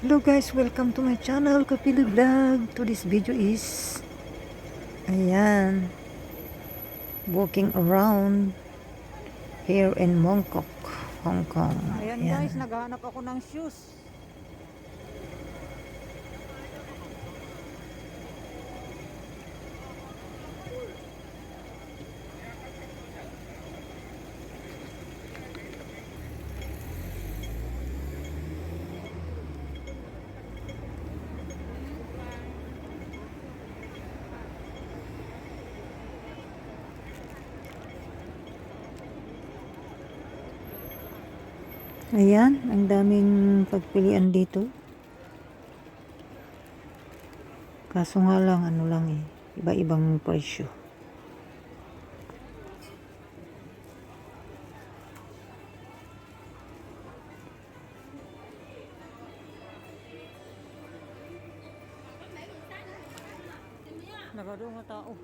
Hello guys, welcome to my channel, Kapili Vlog. Today's video is, ayan, walking around here in Mongkok, Hong Kong. Ayan guys, naghahanap ako ng shoes. Ayan, ang daming pagpilian dito. Kaso nga lang, ano lang eh, iba-ibang presyo. Nagado nga tao.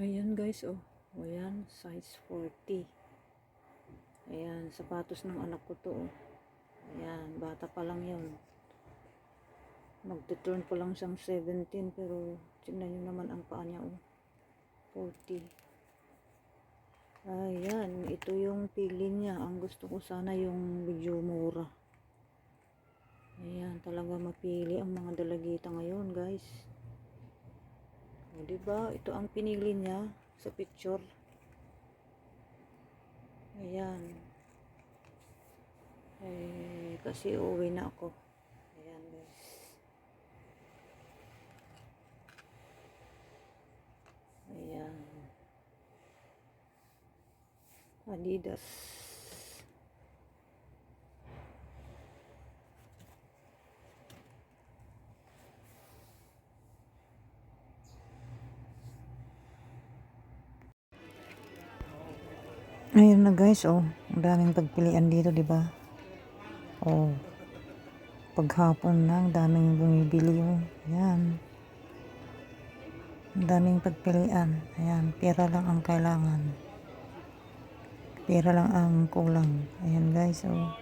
Ayan guys, oh. Ayan, size 40. Ayan, sapatos ng anak ko to, oh. Ayan, bata pa lang yun. Magte-turn pa lang siyang 17, pero tignan nyo naman ang paa niya, oh. 40. Ayan, ito yung pili niya. Ang gusto ko sana yung medyo mura. Ayan, talaga mapili ang mga dalagita ngayon, guys. O, diba? Ito ang pinili niya sa picture. Ayan. Eh, kasi uuwi na ako. Ayan, guys. Ayan. Adidas. Ayun na guys, oh. Ang daming pagpilian dito, di ba? Oh. Paghapon na, ang daming bumibili, oh. Ayan. Ang daming pagpilian. Ayan, pera lang ang kailangan. Pera lang ang kulang. Ayan guys, oh.